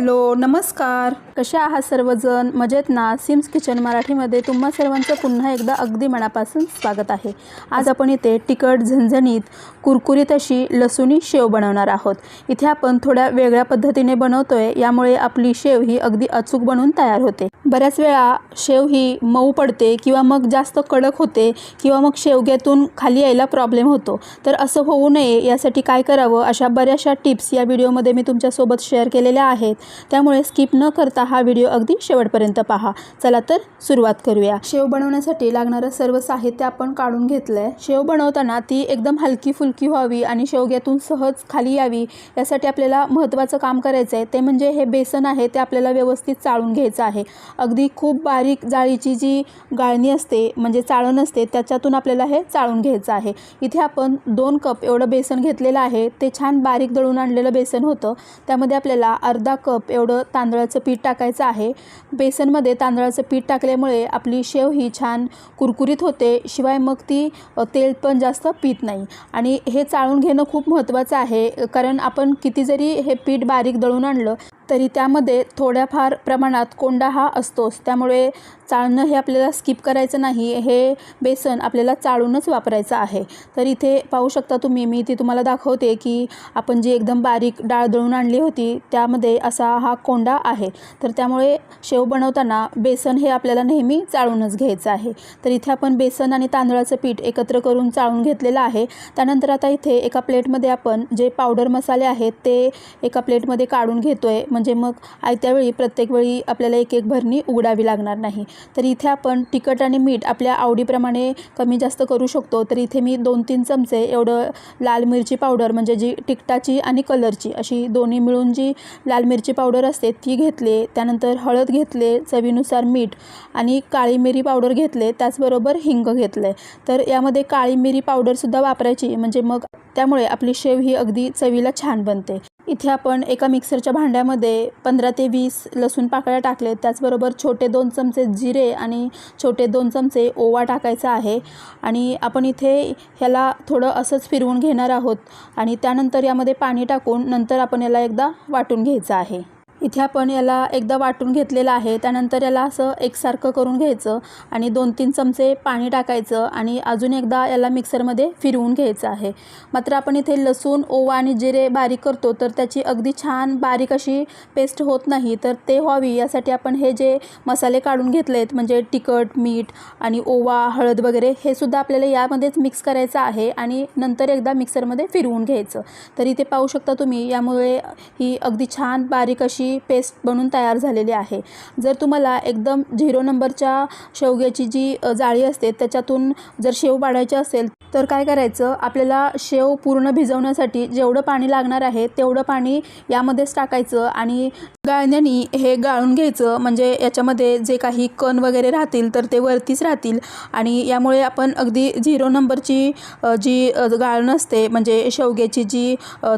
Hello नमस्कार. कसे आहात सर्वजण? मजेत ना? सिम्स किचन मराठीमध्ये तुम्हा सर्वांचं पुन्हा एकदा अगदी मनापासून स्वागत आहे. आज आपण इथे तिखट झणझणीत कुरकुरीत अशी लसुणी शेव बनवणार आहोत. इथे आपण थोड्या वेगळ्या पद्धतीने बनवतोय यामुळे आपली शेव ही अगदी अचूक बनून तयार होते. बऱ्याच वेळा शेव ही मऊ पडते किंवा मग जास्त कडक होते किंवा मग शेवग्यातून खाली यायला प्रॉब्लेम होतो. तर असं होऊ नये यासाठी काय करावं? अशा बऱ्याचशा टिप्स या व्हिडिओमध्ये मी तुमच्यासोबत शेअर केलेल्या आहेत. त्यामुळे स्किप न करता हा व्हिडिओ अगदी शेवटपर्यंत पहा. चला तर सुरुवात करूया. शेव बनवण्यासाठी लागणारं सर्व साहित्य आपण काढून घेतलं आहे शेव बनवताना ती एकदम हलकी फुलकी व्हावी आणि शेवग्यातून सहज खाली यावी. यासाठी आपल्याला महत्त्वाचं काम करायचं आहे ते म्हणजे हे बेसन आहे ते आपल्याला व्यवस्थित चाळून घ्यायचं आहे. अगदी खूप बारीक जाळीची जी गाळणी असते म्हणजे चाळण असते त्याच्यातून आपल्याला हे चाळून घ्यायचं आहे. इथे आपण दोन कप एवढं बेसन घेतलेलं आहे. ते छान बारीक दळून आणलेलं बेसन होतं. त्यामध्ये आपल्याला अर्धा कप एवढं तांदळाचं पीठ टाकायचं आहे. बेसनमध्ये तांदळाचं पीठ टाकल्यामुळे आपली शेव ही छान कुरकुरीत होते. शिवाय मग ती तेल पण जास्त पीत नाही. आणि हे चाळून घेणं खूप महत्त्वाचं आहे कारण आपण किती जरी हे पीठ बारीक दळून आणलं तरी त्यामध्ये थोड्याफार प्रमाणात कोंडा हा असतोच. त्यामुळे चाळणं हे आपल्याला स्किप करायचं नाही. हे बेसन आपल्याला चाळूनच वापरायचं आहे. तर इथे पाहू शकता तुम्ही मी ती तुम्हाला दाखवते की आपण जी एकदम बारीक डाळ दळून आणली होती त्यामध्ये असा हा कोंडा आहे. तर त्यामुळे शेव बनवताना बेसन हे आपल्याला नेहमी चाळूनच घ्यायचं आहे. तर इथे आपण बेसन आणि तांदळाचं पीठ एकत्र करून चाळून घेतलेलं आहे. त्यानंतर आता इथे एका प्लेटमध्ये आपण जे पावडर मसाले आहेत ते एका प्लेटमध्ये काढून घेतो आहे म्हणजे मग आयत्या वेळी प्रत्येक वेळी आपल्याला एक एक भरणी उघडावी लागणार नाही. तर इथे आपण तिखट आणि मीठ आपल्या आवडीप्रमाणे कमी जास्त करू शकतो. तर इथे मी दोन तीन चमचे एवढं लाल मिरची पावडर म्हणजे जी तिखटाची आणि कलरची अशी दोन्ही मिळून जी लाल मिरची पावडर असते ती घेतले. त्यानंतर हळद घेतले चवीनुसार मीठ आणि काळी मिरी पावडर घेतले. त्याचबरोबर हिंग घेतले. तर यामध्ये काळी मिरी पावडरसुद्धा वापरायची. म्हणजे मग त्यामुळे आपली शेव ही अगदी चवीला छान बनते. इथे आपण एका मिक्सरच्या भांड्यामध्ये पंधरा ते वीस लसूण पाकळ्या टाकले त्याचबरोबर छोटे दोन चमचे जिरे आणि छोटे दोन चमचे ओवा टाकायचा आहे. आणि आपण इथे ह्याला थोडं असंच फिरवून घेणार आहोत. आणि त्यानंतर यामध्ये पाणी टाकून नंतर आपण याला एकदा वाटून घ्यायचं आहे. इथे आपण याला एकदा वाटून घेतलेलं आहे. त्यानंतर याला असं एकसारखं करून घ्यायचं आणि दोन तीन चमचे पाणी टाकायचं आणि अजून एकदा याला मिक्सरमध्ये फिरवून घ्यायचं आहे. मात्र आपण इथे लसूण ओवा आणि जिरे बारीक करतो तर त्याची अगदी छान बारीक अशी पेस्ट होत नाही. तर ते व्हावी यासाठी आपण हे जे मसाले काढून घेतले आहेत म्हणजे तिखट मीठ आणि ओवा हळद वगैरे हे सुद्धा आपल्याला यामध्येच मिक्स करायचं आहे आणि नंतर एकदा मिक्सरमध्ये फिरवून घ्यायचं. तर इथे पाहू शकता तुम्ही यामुळे ही अगदी छान बारीक अशी पेस्ट बनून तयार झालेली आहे. जर तुम्हाला एकदम झिरो नंबरच्या शेवग्याची जी जाळी असते त्याच्यातून जर शेव पाडायची असेल तर काय करायचं? आपल्याला शेव पूर्ण भिजवण्यासाठी जेवढं पाणी लागणार आहे तेवढं पाणी यामध्येच टाकायचं आणि गाळण्यानी हे गाळून घ्यायचं. म्हणजे याच्यामध्ये जे काही कण वगैरे राहतील तर ते वरतीच राहतील आणि यामुळे आपण अगदी झिरो नंबरची जी गाळण असते म्हणजे शेवग्याची जी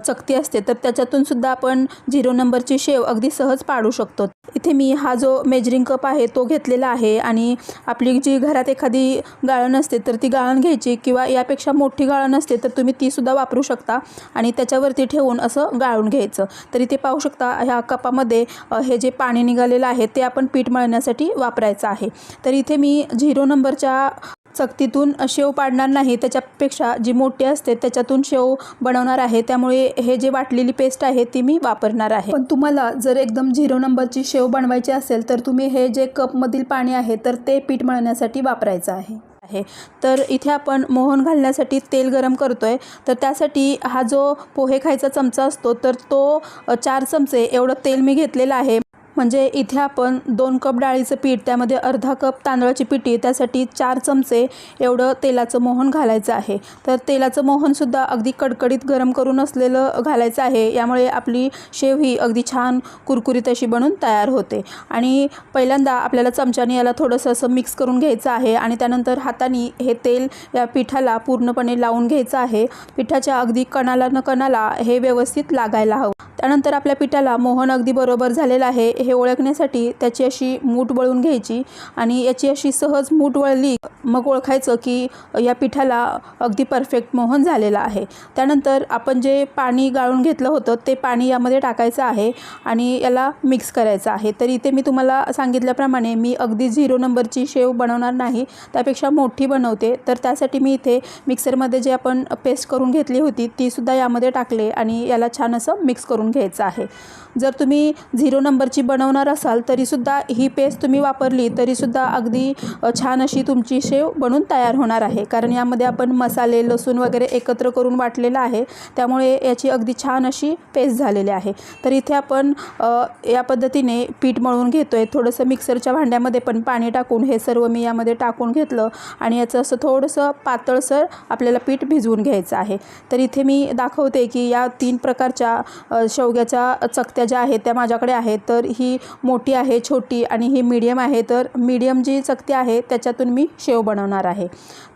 चकती असते तर त्याच्यातून सुद्धा आपण झिरो नंबरची शेव अगदी अगदी सहज पाडू शकतो. इथे मी हा जो मेजरिंग कप आहे तो घेतलेला आहे आणि आपली जी घरात एखादी गाळण असते तर ती गाळण घ्यायची किंवा यापेक्षा मोठी गाळण असते तर तुम्ही तीसुद्धा वापरू शकता आणि त्याच्यावरती ठेवून असं गाळून घ्यायचं. तर इथे पाहू शकता ह्या कपामध्ये हे जे पाणी निघालेलं आहे ते आपण पीठ मळण्यासाठी वापरायचं आहे. तर इथे मी झिरो नंबरच्या चकतीतून शेव पाडणार नाही. त्याच्यापेक्षा जी मोठी असते त्याच्यातून शेव बनवणार आहे. त्यामुळे हे जे वाटलेली पेस्ट आहे ती मी वापरणार आहे. पण तुम्हाला जर एकदम झिरो नंबरची शेव बनवायची असेल तर तुम्ही हे जे कपमधील पाणी आहे तर ते पीठ मळण्यासाठी वापरायचं आहे. आहे. तर इथे आपण मोहन घालण्यासाठी तेल गरम करतो आहे तर त्यासाठी हा जो पोहे खायचा चमचा असतो तर तो चार चमचे एवढं तेल मी घेतलेलं आहे. म्हणजे इथे आपण दोन कप डाळीचं पीठ त्यामध्ये अर्धा कप तांदळाची पिठी त्यासाठी चार चमचे एवढं तेलाचं मोहन घालायचं आहे. तर तेलाचं मोहनसुद्धा अगदी कडकडीत गरम करून असलेलं घालायचं आहे. यामुळे आपली शेव ही अगदी छान कुरकुरीत अशी बनून तयार होते. आणि पहिल्यांदा आपल्याला चमच्याने याला थोडंसं असं मिक्स करून घ्यायचं आहे आणि त्यानंतर हाताने हे तेल या पिठाला पूर्णपणे लावून घ्यायचं आहे. पिठाच्या अगदी कणाला न कणाला हे व्यवस्थित लागायला हवं. त्यानंतर आपल्या पिठाला मोहन अगदी बरोबर झालेलं आहे. हे ओळखण्यासाठी त्याची अशी मूठ वळून घ्यायची आणि याची अशी सहज मूठ वळली मग ओळखायचं की या पिठाला अगदी परफेक्ट मोहन झालेलं आहे. त्यानंतर आपण जे पाणी गाळून घेतलं होतं ते पाणी यामध्ये टाकायचं आहे आणि याला मिक्स करायचं आहे. तर इथे मी तुम्हाला सांगितल्याप्रमाणे मी अगदी झिरो नंबरची शेव बनवणार नाही त्यापेक्षा मोठी बनवते. तर त्यासाठी मी इथे मिक्सरमध्ये जे आपण पेस्ट करून घेतली होती तीसुद्धा यामध्ये टाकले आणि याला छान असं मिक्स करून घ्यायचं आहे. जर तुम्ही झिरो नंबरची बनवणार असाल तरीसुद्धा ही पेस्ट तुम्ही वापरली तरीसुद्धा अगदी छान अशी तुमची शेव बनून तयार होणार आहे. कारण यामध्ये आपण मसाले लसूण वगैरे एकत्र करून वाटलेलं आहे. त्यामुळे याची अगदी छान अशी पेस्ट झालेली आहे. तर इथे आपण या पद्धतीने पीठ मळून घेतो आहे थोडंसं मिक्सरच्या भांड्यामध्ये पण पाणी टाकून हे सर्व मी यामध्ये टाकून घेतलं आणि याचं असं थोडंसं पातळसर आपल्याला पीठ भिजवून घ्यायचं आहे. तर इथे मी दाखवते की या तीन प्रकारच्या अ, शेवग्याच्या चकत्या ज्या आहेत त्या माझ्याकडे आहेत. तर ही मोठी आहे छोटी आणि ही मीडियम आहे. तर मीडियम जी चकती आहे त्याच्यातून मी शेव बनवणार आहे.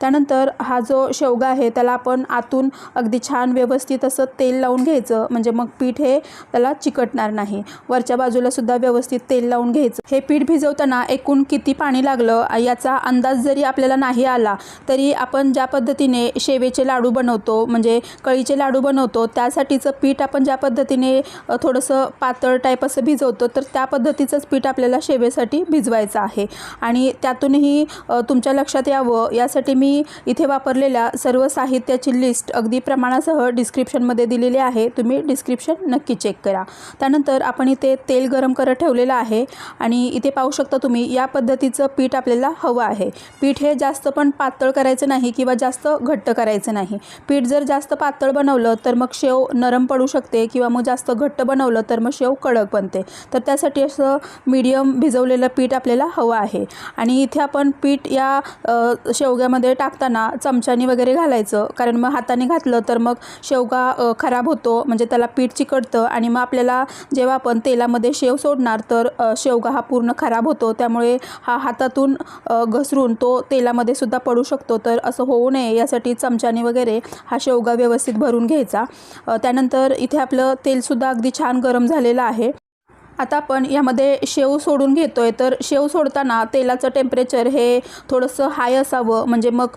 त्यानंतर हा जो शेवगा आहे त्याला आपण आतून अगदी छान व्यवस्थित असं तेल लावून घ्यायचं. म्हणजे मग पीठ हे त्याला चिकटणार नाही. वरच्या बाजूलासुद्धा व्यवस्थित तेल लावून घ्यायचं. हे पीठ भिजवताना एकूण किती पाणी लागलं याचा अंदाज जरी आपल्याला नाही आला तरी आपण ज्या पद्धतीने शेवेचे लाडू बनवतो म्हणजे कळीचे लाडू बनवतो त्यासाठीचं पीठ आपण ज्या पद्धतीने थोडंसं पातळ टाईप असं भिजवतो तर त्या पद्धतीचंच पीठ आपल्याला शेवेसाठी भिजवायचं आहे. आणि त्यातूनही तुमच्या लक्षात यावं यासाठी मी इथे वापरलेल्या सर्व साहित्याची लिस्ट अगदी प्रमाणासह डिस्क्रिप्शनमध्ये दिलेली आहे. तुम्ही डिस्क्रिप्शन नक्की चेक करा. त्यानंतर आपण इथे तेल गरम करत ठेवलेलं आहे आणि इथे पाहू शकता तुम्ही या पद्धतीचं पीठ आपल्याला हवं आहे. पीठ हे जास्त पण पातळ करायचं नाही किंवा जास्त घट्ट करायचं नाही. पीठ जर जास्त पातळ बनवलं तर मग शेव नरम पडू शकते किंवा मग जास्त जास्त घट्ट बनवलं तर मग शेव कडक बनते. तर त्यासाठी असं मीडियम भिजवलेलं पीठ आपल्याला हवं आहे. आणि इथे आपण पीठ या शेवग्यामध्ये टाकताना चमच्यानी वगैरे घालायचं. कारण मग हाताने घातलं तर मग शेवगा खराब होतो. म्हणजे त्याला पीठ चिकटतं आणि मग आपल्याला जेव्हा आपण तेलामध्ये शेव सोडणार तर शेवगा हा पूर्ण खराब होतो. त्यामुळे हा हातातून घसरून तो तेलामध्ये सुद्धा पडू शकतो. तर असं होऊ नये. यासाठी चमच्याने वगैरे हा शेवगा व्यवस्थित भरून घ्यायचा. त्यानंतर इथे आपलं तेल तेलसुद्धा अगदी छान गरम झालेलं आहे. आता आपण यामध्ये शेव सोडून घेतो आहे तर शेव सोडताना तेलाचं टेम्परेचर हे थोडंसं हाय असावं. म्हणजे मग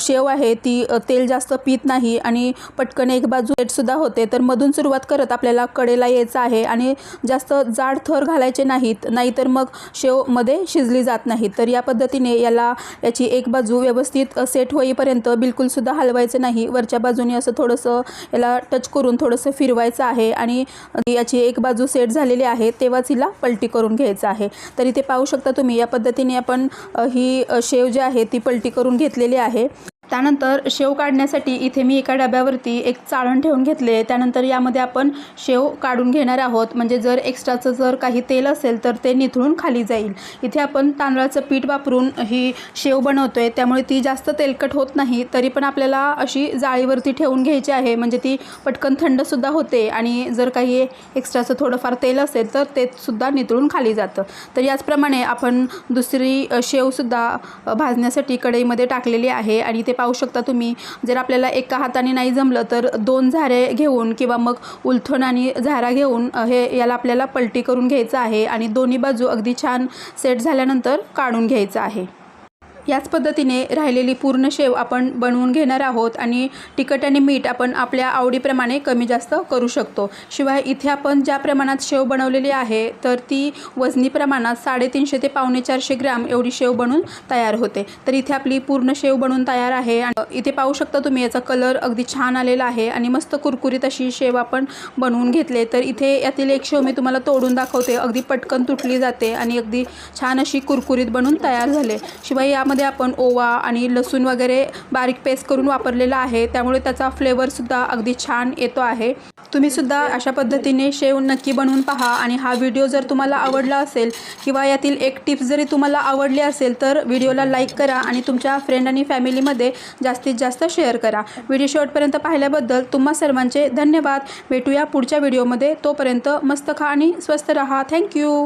शेव आहे ती तेल जास्त पित नाही आणि पटकन एक बाजू लेटसुद्धा होते. तर मधून सुरुवात करत आपल्याला कडेला यायचं आहे आणि जास्त जाड थर घालायचे नाहीत नाहीतर मग शेवमध्ये शिजली जात नाही. तर या पद्धतीने याला याची एक बाजू व्यवस्थित सेट होईपर्यंत बिलकुलसुद्धा हलवायचं नाही. वरच्या बाजूने असं थोडंसं याला टच करून थोडंसं फिरवायचं आहे आणि याची एक बाजू सेट झालेली आहे. तेव्हाच हिला पलटी करून घ्यायचं आहे. तर इथे पाहू शकता तुम्ही या पद्धतीने आपण ही शेव जी आहे ती पलटी करून घेतलेली आहे. त्यानंतर शेव काढण्यासाठी इथे मी एका डब्यावरती एक चाळण ठेवून घेतले. त्यानंतर यामध्ये आपण शेव काढून घेणार आहोत. म्हणजे जर एक्स्ट्राचं जर काही तेल असेल तर ते निथळून खाली जाईल. इथे आपण तांदळाचं पीठ वापरून ही शेव बनवतो आहे त्यामुळे ती जास्त तेलकट होत नाही तरी पण आपल्याला अशी जाळीवरती ठेवून घ्यायची आहे. म्हणजे ती पटकन थंडसुद्धा होते आणि जर काही एक्स्ट्राचं थोडंफार तेल असेल तर ते सुद्धा नितळून खाली जातं. तर याचप्रमाणे आपण दुसरी शेवसुद्धा भाजण्यासाठी कढईमध्ये टाकलेली आहे आणि ते पाहू शकता तुम्ही. जर आपल्याला एका हाताने नाही जमलं तर दोन झारे घेऊन किंवा मग उलथण आणि झारा घेऊन हे याला आपल्याला पलटी करून घ्यायचं आहे आणि दोन्ही बाजू अगदी छान सेट झाल्यानंतर काढून घ्यायचं आहे. याच पद्धतीने राहिलेली पूर्ण शेव आपण बनवून घेणार आहोत आणि तिखट आणि मीठ आपण आपल्या आवडीप्रमाणे कमी जास्त करू शकतो. शिवाय इथे आपण ज्या प्रमाणात शेव बनवलेली आहे तर ती वजनी प्रमाणात साडेतीनशे ते पावणे चारशे ग्रॅम एवढी शेव बनून तयार होते. तर इथे आपली पूर्ण शेव बनवून तयार आहे आणि इथे पाहू शकता तुम्ही याचा कलर अगदी छान आलेला आहे आणि मस्त कुरकुरीत अशी शेव आपण बनवून घेतले. तर इथे यातील एक शेव मी तुम्हाला तोडून दाखवते. अगदी पटकन तुटली जाते आणि अगदी छान अशी कुरकुरीत बनून तयार झाले. शिवाय यामध्ये आपण ओवा आणि लसूण वगैरे बारीक पेस्ट करून वापरलेला आहे. त्यामुळे त्याचा फ्लेवरसुद्धा अगदी छान येतो आहे. तुम्ही सुद्धा अशा पद्धतीने शेव नक्की बनवून पहा आणि हा व्हिडिओ जर तुम्हाला आवडला असेल किंवा यातील एक टिप्स जरी तुम्हाला आवडली असेल तर व्हिडिओला लाईक करा आणि तुमच्या फ्रेंड आणि फॅमिलीमध्ये जास्तीत जास्त शेअर करा. व्हिडिओ शेवटपर्यंत पाहिल्याबद्दल तुम्हा सर्वांचे धन्यवाद. भेटूया पुढच्या व्हिडिओमध्ये तोपर्यंत मस्त खा आणि स्वस्त रहा. थँक्यू